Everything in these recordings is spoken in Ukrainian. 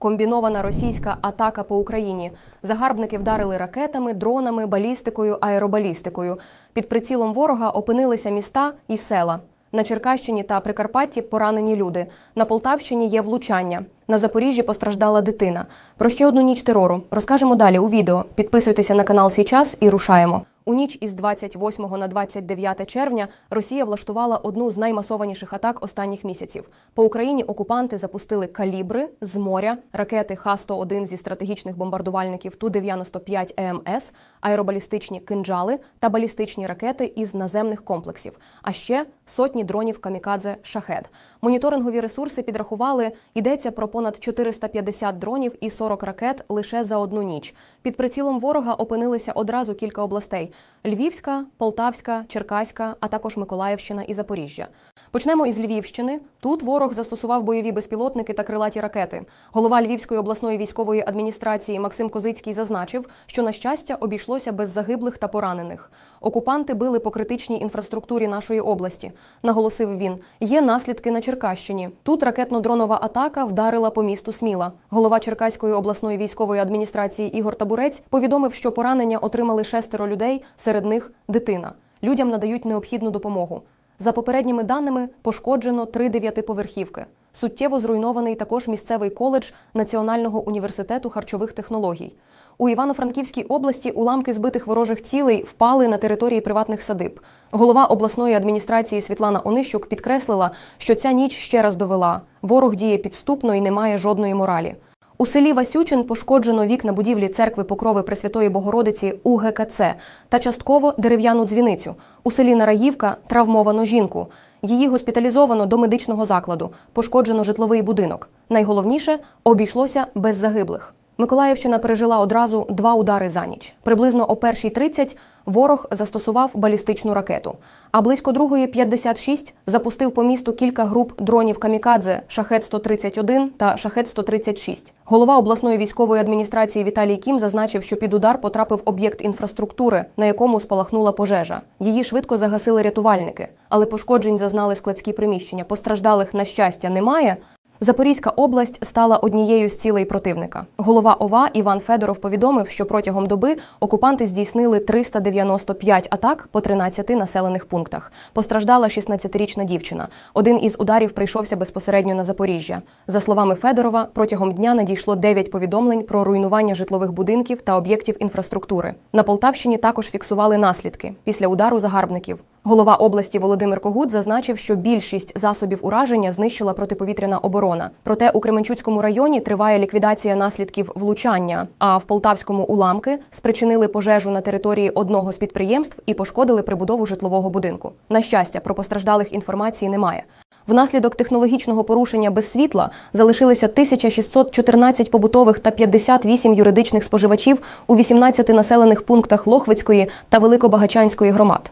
Комбінована російська атака по Україні. Загарбники вдарили ракетами, дронами, балістикою, аеробалістикою. Під прицілом ворога опинилися міста і села. На Черкащині та Прикарпатті поранені люди. На Полтавщині є влучання. На Запоріжжі постраждала дитина. Про ще одну ніч терору розкажемо далі у відео. Підписуйтеся на канал «Сій час» і рушаємо. У ніч із 28 на 29 червня Росія влаштувала одну з наймасованіших атак останніх місяців. По Україні окупанти запустили калібри з моря, ракети Х-101 зі стратегічних бомбардувальників Ту-95 ЕМС, аеробалістичні кинджали та балістичні ракети із наземних комплексів, а ще сотні дронів камікадзе Шахед. Моніторингові ресурси підрахували, йдеться про понад 450 дронів і 40 ракет лише за одну ніч. Під прицілом ворога опинилися одразу кілька областей: Львівська, Полтавська, Черкаська, а також Миколаївщина і Запоріжжя. Почнемо із Львівщини. Тут ворог застосував бойові безпілотники та крилаті ракети. Голова Львівської обласної військової адміністрації Максим Козицький зазначив, що на щастя обійшлося без загиблих та поранених. Окупанти били по критичній інфраструктурі нашої області. Наголосив він: є наслідки на Черкащині. Тут ракетно-дронова атака вдарила по місту Сміла. Голова Черкаської обласної військової адміністрації Ігор Табурець повідомив, що поранення отримали шестеро людей, серед них дитина. Людям надають необхідну допомогу. За попередніми даними, пошкоджено три дев'ятиповерхівки. Суттєво зруйнований також місцевий коледж Національного університету харчових технологій. У Івано-Франківській області уламки збитих ворожих цілей впали на території приватних садиб. Голова обласної адміністрації Світлана Онищук підкреслила, що ця ніч ще раз довела: ворог діє підступно і не має жодної моралі. У селі Васючин пошкоджено вікна будівлі церкви Покрови Пресвятої Богородиці УГКЦ та частково дерев'яну дзвіницю. У селі Нараївка травмовано жінку. Її госпіталізовано до медичного закладу, пошкоджено житловий будинок. Найголовніше обійшлося без загиблих. Миколаївщина пережила одразу два удари за ніч. Приблизно о 1.30 ворог застосував балістичну ракету. А близько 2.56 запустив по місту кілька груп дронів камікадзе Шахет-131 та Шахет-136. Голова обласної військової адміністрації Віталій Кім зазначив, що під удар потрапив об'єкт інфраструктури, на якому спалахнула пожежа. Її швидко загасили рятувальники, але пошкоджень зазнали складські приміщення. Постраждалих на щастя немає. Запорізька область стала однією з цілей противника. Голова ОВА Іван Федоров повідомив, що протягом доби окупанти здійснили 395 атак по 13 населених пунктах. Постраждала 16-річна дівчина. Один із ударів прийшовся безпосередньо на Запоріжжя. За словами Федорова, протягом дня надійшло 9 повідомлень про руйнування житлових будинків та об'єктів інфраструктури. На Полтавщині також фіксували наслідки після удару загарбників. Голова області Володимир Когут зазначив, що більшість засобів ураження знищила протиповітряна оборона. Проте у Кременчуцькому районі триває ліквідація наслідків влучання. А в Полтавському уламки спричинили пожежу на території одного з підприємств і пошкодили прибудову житлового будинку. На щастя, про постраждалих інформації немає. Внаслідок технологічного порушення без світла залишилися 1614 побутових та 58 юридичних споживачів у 18 населених пунктах Лохвицької та Великобагачанської громад.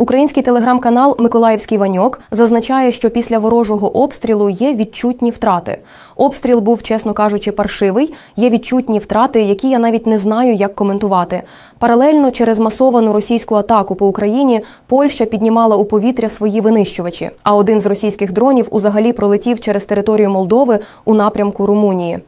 Український телеграм-канал Миколаївський Ваньок зазначає, що після ворожого обстрілу є відчутні втрати. Обстріл був, чесно кажучи, паршивий. Є відчутні втрати, які я навіть не знаю, як коментувати. Паралельно через масовану російську атаку по Україні Польща піднімала у повітря свої винищувачі. А один з російських дронів узагалі пролетів через територію Молдови у напрямку Румунії.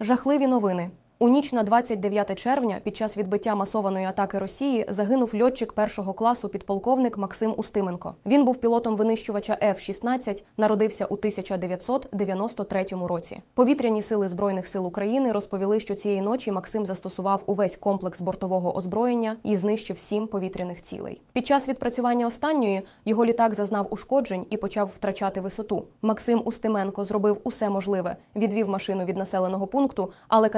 Жахливі новини. У ніч на 29 червня під час відбиття масованої атаки Росії загинув льотчик першого класу підполковник Максим Устименко. Він був пілотом винищувача F-16, народився у 1993 році. Повітряні сили збройних сил України розповіли, що цієї ночі Максим застосував увесь комплекс бортового озброєння і знищив сім повітряних цілей. Під час відпрацювання останньої його літак зазнав ушкоджень і почав втрачати висоту. Максим Устименко зробив усе можливе, відвів машину від населеного пункту, але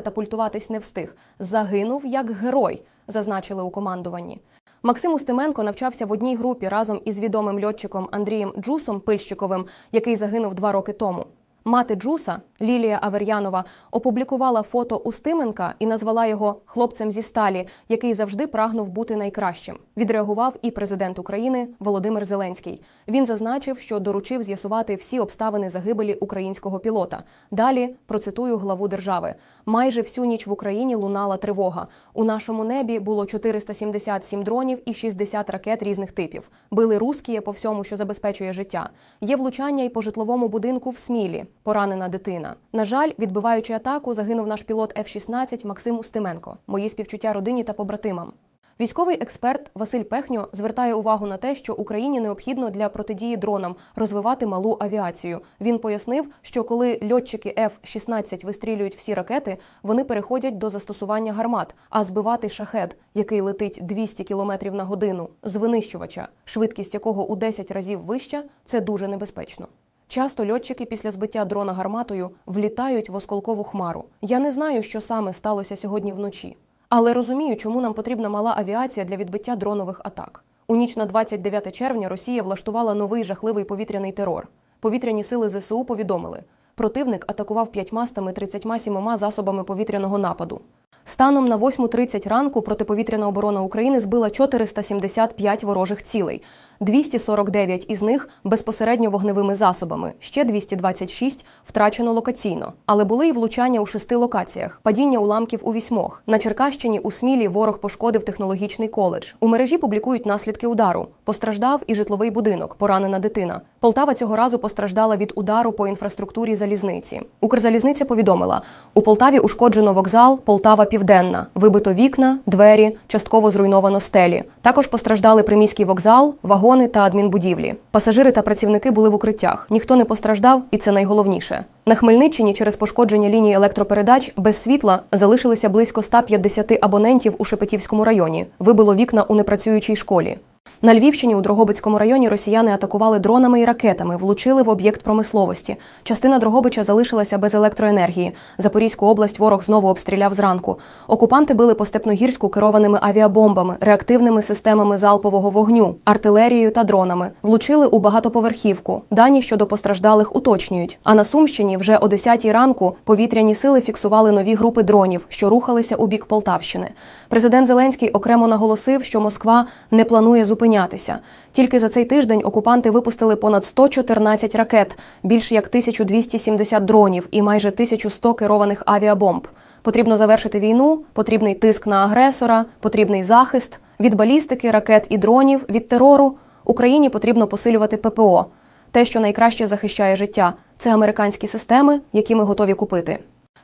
катапультувати не встиг. Загинув як герой, зазначили у командуванні. Максим Устименко навчався в одній групі разом із відомим льотчиком Андрієм Джусом Пильщиковим, який загинув два роки тому. Мати Джуса Лілія Авер'янова опублікувала фото Устименка і назвала його хлопцем зі сталі, який завжди прагнув бути найкращим. Відреагував і президент України Володимир Зеленський. Він зазначив, що доручив з'ясувати всі обставини загибелі українського пілота. Далі процитую главу держави: майже всю ніч в Україні лунала тривога. У нашому небі було 477 дронів і 60 ракет різних типів. Били русські по всьому, що забезпечує життя. Є влучання і по житловому будинку в Смілі. Поранена дитина. На жаль, відбиваючи атаку, загинув наш пілот F-16 Максим Устименко. Мої співчуття родині та побратимам. Військовий експерт Василь Пехньо звертає увагу на те, що Україні необхідно для протидії дронам розвивати малу авіацію. Він пояснив, що коли льотчики F-16 вистрілюють всі ракети, вони переходять до застосування гармат, а збивати шахед, який летить 200 км на годину, з винищувача, швидкість якого у 10 разів вища, це дуже небезпечно. Часто льотчики після збиття дрона гарматою влітають в осколкову хмару. Я не знаю, що саме сталося сьогодні вночі, але розумію, чому нам потрібна мала авіація для відбиття дронових атак. У ніч на 29 червня Росія влаштувала новий жахливий повітряний терор. Повітряні сили ЗСУ повідомили, противник атакував п'ятьма з 37 засобами повітряного нападу. Станом на 8.30 ранку протиповітряна оборона України збила 475 ворожих цілей. 249 із них безпосередньо вогневими засобами, ще 226 втрачено локаційно. Але були й влучання у шести локаціях, падіння уламків у вісьмох. На Черкащині у Смілі ворог пошкодив технологічний коледж. У мережі публікують наслідки удару. Постраждав і житловий будинок, поранена дитина. Полтава цього разу постраждала від удару по інфраструктурі залізниці. Укрзалізниця повідомила: у Полтаві ушкоджено вокзал Полтава Південна, вибито вікна, двері, частково зруйновано стелі. Також постраждали приміський вокзал, вагони та адмінбудівлі. Пасажири та працівники були в укриттях. Ніхто не постраждав, і це найголовніше. На Хмельниччині через пошкодження лінії електропередач без світла залишилися близько 150 абонентів у Шепетівському районі. Вибило вікна у непрацюючій школі. На Львівщині у Дрогобицькому районі росіяни атакували дронами і ракетами, влучили в об'єкт промисловості. Частина Дрогобича залишилася без електроенергії. Запорізьку область ворог знову обстріляв зранку. Окупанти били по Степногірську керованими авіабомбами, реактивними системами залпового вогню, артилерією та дронами. Влучили у багатоповерхівку. Дані щодо постраждалих уточнюють. А на Сумщині вже о 10 ранку повітряні сили фіксували нові групи дронів, що рухалися у бік Полтавщини. Президент Зеленський окремо наголосив, що Москва не планує зупинятися. Тільки за цей тиждень окупанти випустили понад 114 ракет, більш як 1270 дронів і майже 1100 керованих авіабомб. Потрібно завершити війну, потрібний тиск на агресора, потрібний захист від балістики, ракет і дронів, від терору. Україні потрібно посилювати ППО. Те, що найкраще захищає життя, це американські системи, які ми готові купити.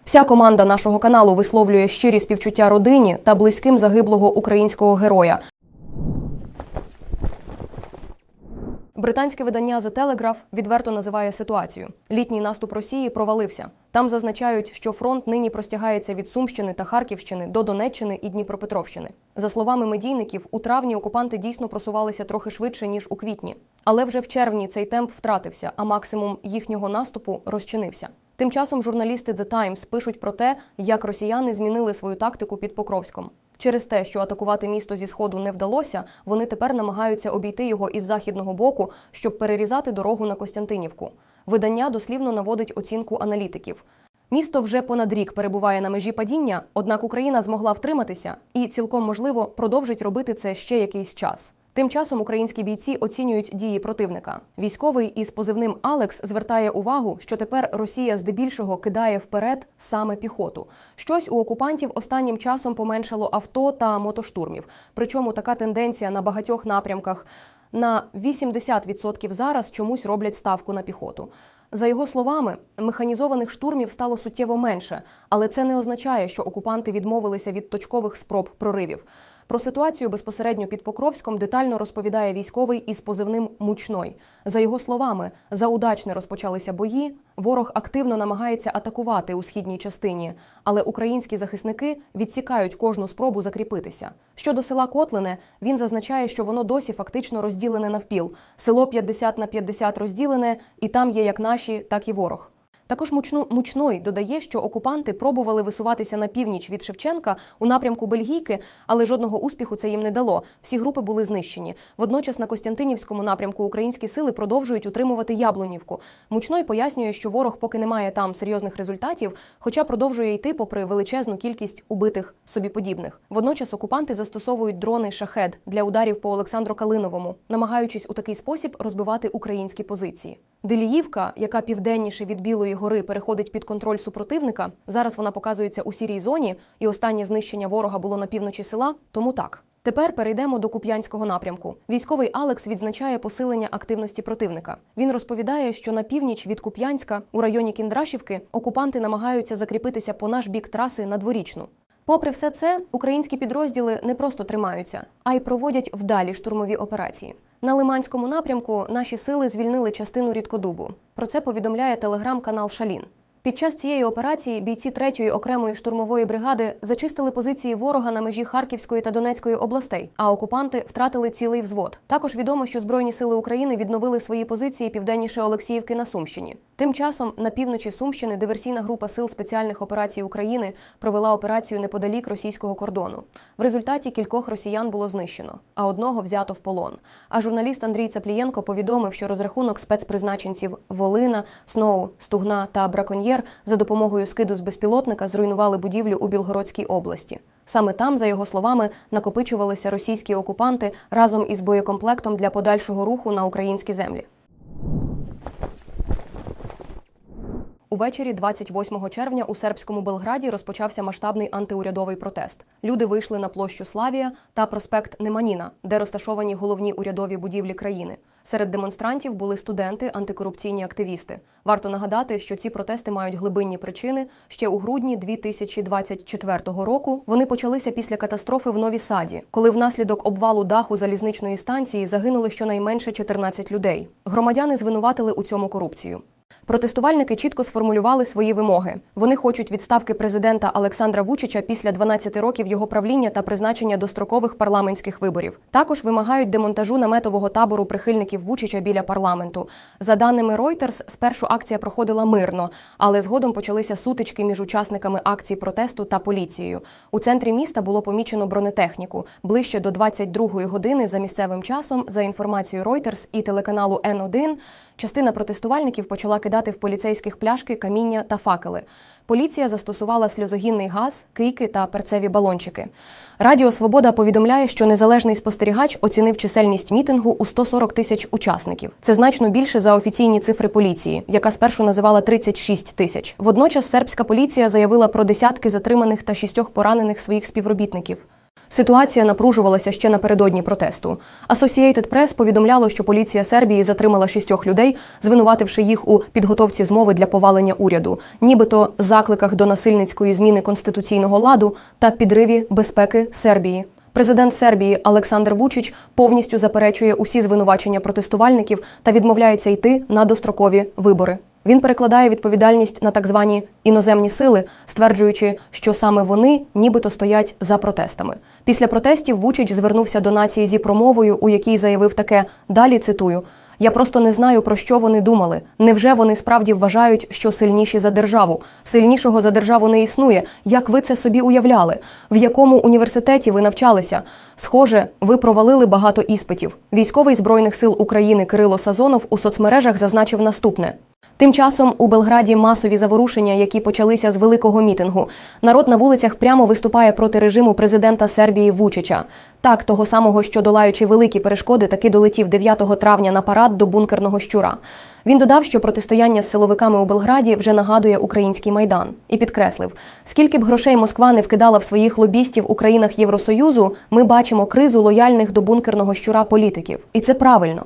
Вся команда нашого каналу висловлює щирі співчуття родині та близьким загиблого українського героя. Британське видання The Telegraph відверто називає ситуацію. Літній наступ Росії провалився. Там зазначають, що фронт нині простягається від Сумщини та Харківщини до Донеччини і Дніпропетровщини. За словами медійників, у травні окупанти дійсно просувалися трохи швидше ніж у квітні. Але вже в червні цей темп втратився, а максимум їхнього наступу розчинився. Тим часом журналісти The Times пишуть про те, як росіяни змінили свою тактику під Покровськом. Через те, що атакувати місто зі сходу не вдалося, вони тепер намагаються обійти його із західного боку, щоб перерізати дорогу на Костянтинівку. Видання дослівно наводить оцінку аналітиків. Місто вже понад рік перебуває на межі падіння, однак Україна змогла втриматися і цілком можливо продовжить робити це ще якийсь час. Тим часом українські бійці оцінюють дії противника. Військовий із позивним Алекс звертає увагу, що тепер Росія здебільшого кидає вперед саме піхоту. Щось у окупантів останнім часом поменшало авто та мотоштурмів. Причому така тенденція на багатьох напрямках. На 80% зараз чомусь роблять ставку на піхоту. За його словами, механізованих штурмів стало суттєво менше, але це не означає, що окупанти відмовилися від точкових спроб проривів. Про ситуацію безпосередньо під Покровськом детально розповідає військовий із позивним Мучной. За його словами, заудачне розпочалися бої. Ворог активно намагається атакувати у східній частині, але українські захисники відсікають кожну спробу закріпитися. Щодо села Котлине, він зазначає, що воно досі фактично розділене навпіл. Село 50 на 50 розділене, і там є як наші, так і ворог. Також мучной додає, що окупанти пробували висуватися на північ від Шевченка у напрямку Бельгійки, але жодного успіху це їм не дало. Всі групи були знищені. Водночас на Костянтинівському напрямку українські сили продовжують утримувати Яблунівку. Мучной пояснює, що ворог поки не має там серйозних результатів, хоча продовжує йти попри величезну кількість убитих собі подібних. Водночас окупанти застосовують дрони шахед для ударів по Олександру Калиновому, намагаючись у такий спосіб розбивати українські позиції. Деліївка, яка південніше від Білої гори переходить під контроль супротивника, зараз вона показується у сірій зоні, і останнє знищення ворога було на півночі села. Тому так. Тепер перейдемо до Куп'янського напрямку. Військовий Алекс відзначає посилення активності противника. Він розповідає, що на північ від Куп'янська, у районі Кіндрашівки, окупанти намагаються закріпитися по наш бік траси на дворічну. Попри все це, українські підрозділи не просто тримаються, а й проводять вдалі штурмові операції. На Лиманському напрямку наші сили звільнили частину рідкодубу. Про це повідомляє телеграм-канал Шалін. Під час цієї операції бійці 3-ї окремої штурмової бригади зачистили позиції ворога на межі Харківської та Донецької областей, а окупанти втратили цілий взвод. Також відомо, що Збройні сили України відновили свої позиції південніше Олексіївки на Сумщині. Тим часом на півночі Сумщини диверсійна група сил спеціальних операцій України провела операцію неподалік російського кордону. В результаті кількох росіян було знищено, а одного взято в полон. А журналіст Андрій Цаплієнко повідомив, що розрахунок спецпризначенців Волина, Сноу, Стугна та Браконьєр за допомогою скиду з безпілотника зруйнували будівлю у Білгородській області. Саме там, за його словами, накопичувалися російські окупанти разом із боєкомплектом для подальшого руху на українські землі. Увечері 28 червня у сербському Белграді розпочався масштабний антиурядовий протест. Люди вийшли на площу Славія та проспект Неманіна, де розташовані головні урядові будівлі країни. Серед демонстрантів були студенти, антикорупційні активісти. Варто нагадати, що ці протести мають глибинні причини. Ще у грудні 2024 року вони почалися після катастрофи в Нові Саді, коли внаслідок обвалу даху залізничної станції загинули щонайменше 14 людей. Громадяни звинуватили у цьому корупцію. Протестувальники чітко сформулювали свої вимоги. Вони хочуть відставки президента Олександра Вучича після 12 років його правління та призначення дострокових парламентських виборів. Також вимагають демонтажу наметового табору прихильників Вучича біля парламенту. За даними Reuters, спершу акція проходила мирно, але згодом почалися сутички між учасниками акцій протесту та поліцією. У центрі міста було помічено бронетехніку. Ближче до 22-ї години за місцевим часом, за інформацією Reuters і телеканалу Н1, частина протестувальників почала кидати в поліцейських пляшки, каміння та факели. Поліція застосувала сльозогінний газ, кийки та перцеві балончики. Радіо Свобода повідомляє, що незалежний спостерігач оцінив чисельність мітингу у 140 тисяч учасників. Це значно більше за офіційні цифри поліції, яка спершу називала 36 тисяч. Водночас сербська поліція заявила про десятки затриманих та шістьох поранених своїх співробітників. Ситуація напружувалася ще напередодні протесту. Associated Press повідомляло, що поліція Сербії затримала шістьох людей, звинувативши їх у підготовці змови для повалення уряду, нібито закликах до насильницької зміни конституційного ладу та підриві безпеки Сербії. Президент Сербії Олександр Вучич повністю заперечує усі звинувачення протестувальників та відмовляється йти на дострокові вибори. Він перекладає відповідальність на так звані іноземні сили, стверджуючи, що саме вони нібито стоять за протестами. Після протестів Вучич звернувся до нації зі промовою, у якій заявив таке: далі цитую. Я просто не знаю, про що вони думали. Невже вони справді вважають, що сильніші за державу? Сильнішого за державу не існує. Як ви це собі уявляли? В якому університеті ви навчалися? Схоже, ви провалили багато іспитів. Військовий збройних сил України Кирило Сазонов у соцмережах зазначив наступне. Тим часом у Белграді масові заворушення, які почалися з великого мітингу. Народ на вулицях прямо виступає проти режиму президента Сербії Вучича. Так, того самого, що долаючи великі перешкоди, таки долетів 9 травня на парад до бункерного щура. Він додав, що протистояння з силовиками у Белграді вже нагадує український майдан, і підкреслив: скільки б грошей Москва не вкидала в своїх лобістів у країнах Євросоюзу, ми бачимо кризу лояльних до бункерного щура політиків, і це правильно.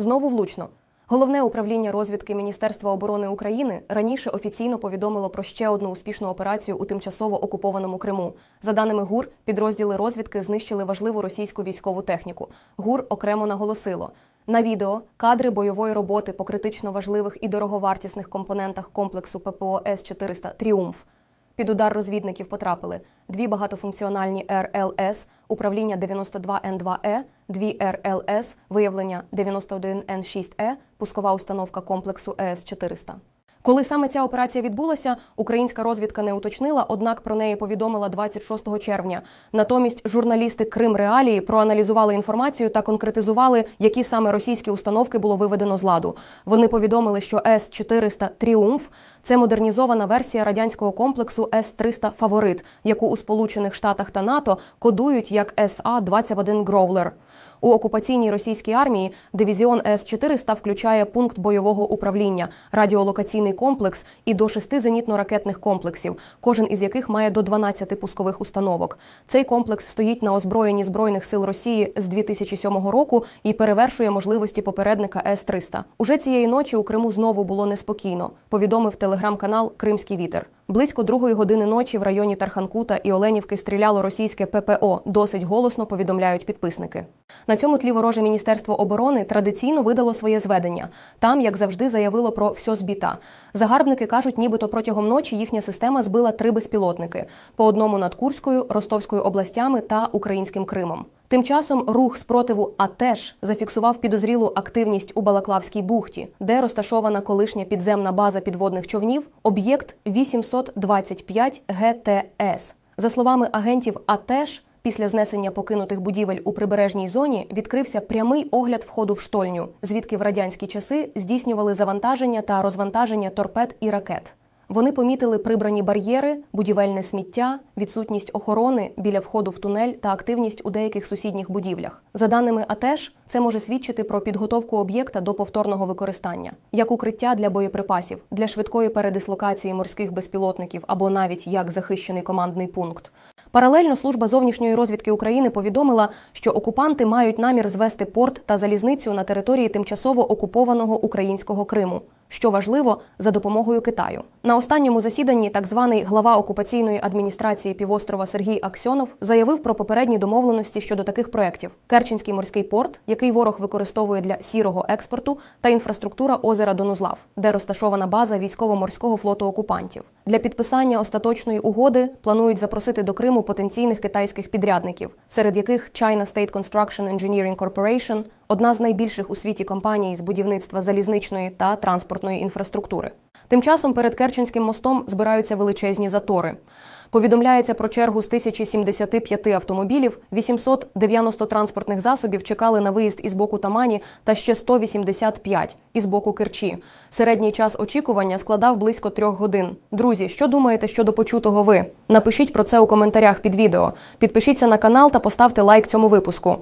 Знову влучно. Головне управління розвідки Міністерства оборони України раніше офіційно повідомило про ще одну успішну операцію у тимчасово окупованому Криму. За даними ГУР, підрозділи розвідки знищили важливу російську військову техніку. ГУР окремо наголосило. На відео кадри бойової роботи по критично важливих і дороговартісних компонентах комплексу ППО С-400 Тріумф. Під удар розвідників потрапили дві багатофункціональні РЛС, управління 92Н2Е, дві РЛС, виявлення 91Н6Е, пускова установка комплексу ЕС-400. Коли саме ця операція відбулася, українська розвідка не уточнила, однак про неї повідомила 26 червня. Натомість журналісти Крим Реалії проаналізували інформацію та конкретизували, які саме російські установки було виведено з ладу. Вони повідомили, що С-400 Тріумф це модернізована версія радянського комплексу С-300 Фаворит, яку у Сполучених Штатах та НАТО кодують як СА-21 Гроулер. У окупаційній російській армії дивізіон С-400 включає пункт бойового управління, радіолокаційний комплекс і до шести зенітно-ракетних комплексів, кожен із яких має до 12 пускових установок. Цей комплекс стоїть на озброєнні збройних сил Росії з 2007 року і перевершує можливості попередника С-300. Уже цієї ночі у Криму знову було неспокійно. Повідомив телеграм-канал Кримський вітер. Близько другої години ночі в районі Тарханкута і Оленівки стріляло російське ППО. Досить голосно повідомляють підписники. На цьому тлі вороже міністерство оборони традиційно видало своє зведення. Там, як завжди, заявило про все збіта. Загарбники кажуть, нібито протягом ночі їхня система збила три безпілотники: по одному над Курською, Ростовською областями та Українським Кримом. Тим часом рух спротиву АТЕШ зафіксував підозрілу активність у Балаклавській бухті, де розташована колишня підземна база підводних човнів, об'єкт 825 ГТС. За словами агентів АТЕШ, після знесення покинутих будівель у прибережній зоні відкрився прямий огляд входу в штольню, звідки в радянські часи здійснювали завантаження та розвантаження торпед і ракет. Вони помітили прибрані бар'єри, будівельне сміття, відсутність охорони біля входу в тунель та активність у деяких сусідніх будівлях. За даними АТЕШ, це може свідчити про підготовку об'єкта до повторного використання, як укриття для боєприпасів, для швидкої передислокації морських безпілотників або навіть як захищений командний пункт. Паралельно служба зовнішньої розвідки України повідомила, що окупанти мають намір звести порт та залізницю на території тимчасово окупованого українського Криму. Що важливо за допомогою Китаю на останньому засіданні так званий глава окупаційної адміністрації півострова Сергій Аксьонов заявив про попередні домовленості щодо таких проєктів: Керченський морський порт, який ворог використовує для сірого експорту, та інфраструктура озера Донузлав, де розташована база військово-морського флоту окупантів. Для підписання остаточної угоди планують запросити до Криму потенційних китайських підрядників, серед яких China State Construction Engineering Corporation – одна з найбільших у світі компаній з будівництва залізничної та транспортної інфраструктури. Тим часом перед Керченським мостом збираються величезні затори. Повідомляється про чергу з 1075 автомобілів, 890 транспортних засобів чекали на виїзд із боку Тамані та ще 185 із боку Керчі. Середній час очікування складав близько трьох годин. Друзі, що думаєте щодо почутого ви? Напишіть про це у коментарях під відео. Підпишіться на канал та поставте лайк цьому випуску.